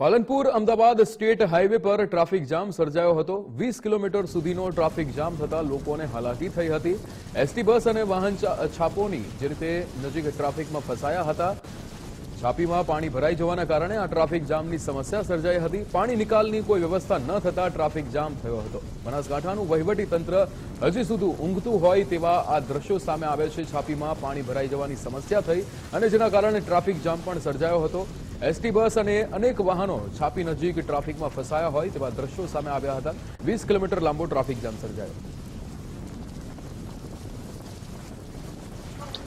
Palanpur Ahmedabad state highway પર traffic jam સર્જાયો હતો. વીસ કિલોમીટર સુધીનો ટ્રાફિક જામ થતા લોકોને હાલાકી થઈ હતી. એસટી બસ અને વાહન છાપોની જે રીતે નજીક ટ્રાફિકમાં ફસાયા હતા, છાપીમાં પાણી ભરાઈ જવાના કારણે આ ટ્રાફિક જામની સમસ્યા સર્જાઈ હતી. પાણી નિકાલની કોઈ વ્યવસ્થા ન થતા ટ્રાફિક જામ થયો હતો. બનાસકાંઠાનું વહીવટી તંત્ર હજી સુધી ઊંઘતું હોય તેવા આ દ્રશ્યો સામે આવે છે. છાપીમાં પાણી ભરાઈ જવાની સમસ્યા થઈ અને જેના કારણે ટ્રાફિક જામ પણ સર્જાયો હતો. એસટી બસ અને અનેક વાહનો છાપી નજીક ટ્રાફિકમાં ફસાયા હોય તેવા દ્રશ્યો સામે આવ્યા હતા. વીસ કિલોમીટર લાંબો ટ્રાફિક જામ સર્જાયો.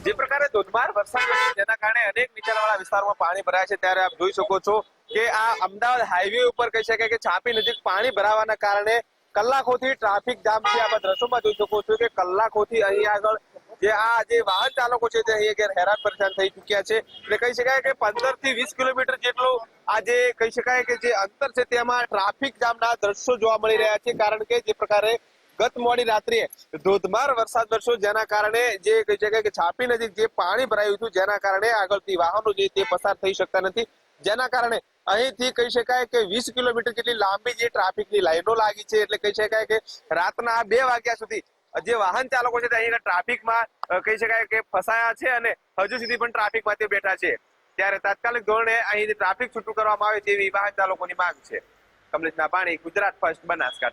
જે પ્રકારે ધોધમાર વરસાદ જેના કારણે અનેક નીચાણવાળા વિસ્તારમાં પાણી ભરાય છે. ત્યારે આપ જોઈ શકો છો કે આ અમદાવાદ હાઈવે ઉપર કહી શકાય કે છાપી નજીક પાણી ભરાવાના કારણે કલાકોથી ટ્રાફિક જામ છે. આપણે દ્રશ્યોમાં જોઈ શકો છો કે કલાકોથી અહીં આગળ જે આ જે વાહન ચાલકો છે તે અહીંયા હેરાન પરેશાન થઈ ચુક્યા છે. એટલે કહી શકાય કે પંદરથી વીસ કિલોમીટર જેટલું આ જે કહી શકાય કે જે અંતર છે તેમાં ટ્રાફિક જામના દ્રશ્યો જોવા મળી રહ્યા છે. કારણ કે જે પ્રકારે ગત મોડી રાત્રે ધોધમાર વરસાદ વરસ્યો જેના કારણે જે કહી શકાય કે છાપી નજીક જે પાણી ભરાયું હતું જેના કારણે આગળથી વાહનો જે તે પસાર થઈ શકતા નથી. જેના કારણે અહીંથી કહી શકાય કે વીસ કિલોમીટર જેટલી લાંબી જે ટ્રાફિકની લાઈનો લાગી છે. એટલે કહી શકાય કે રાતના બે વાગ્યા સુધી જે વાહન ચાલકો છે તે અહીં ટ્રાફિકમાં કહી શકાય કે ફસાયા છે અને હજુ સુધી પણ ટ્રાફિકમાં તે બેઠા છે. ત્યારે તાત્કાલિક ધોરણે અહીંથી ટ્રાફિક છૂટું કરવામાં આવે તેવી વાહન ચાલકોની માંગ છે. કમલેશના પાણી, ગુજરાત ફર્સ્ટ બનાસકાંઠા.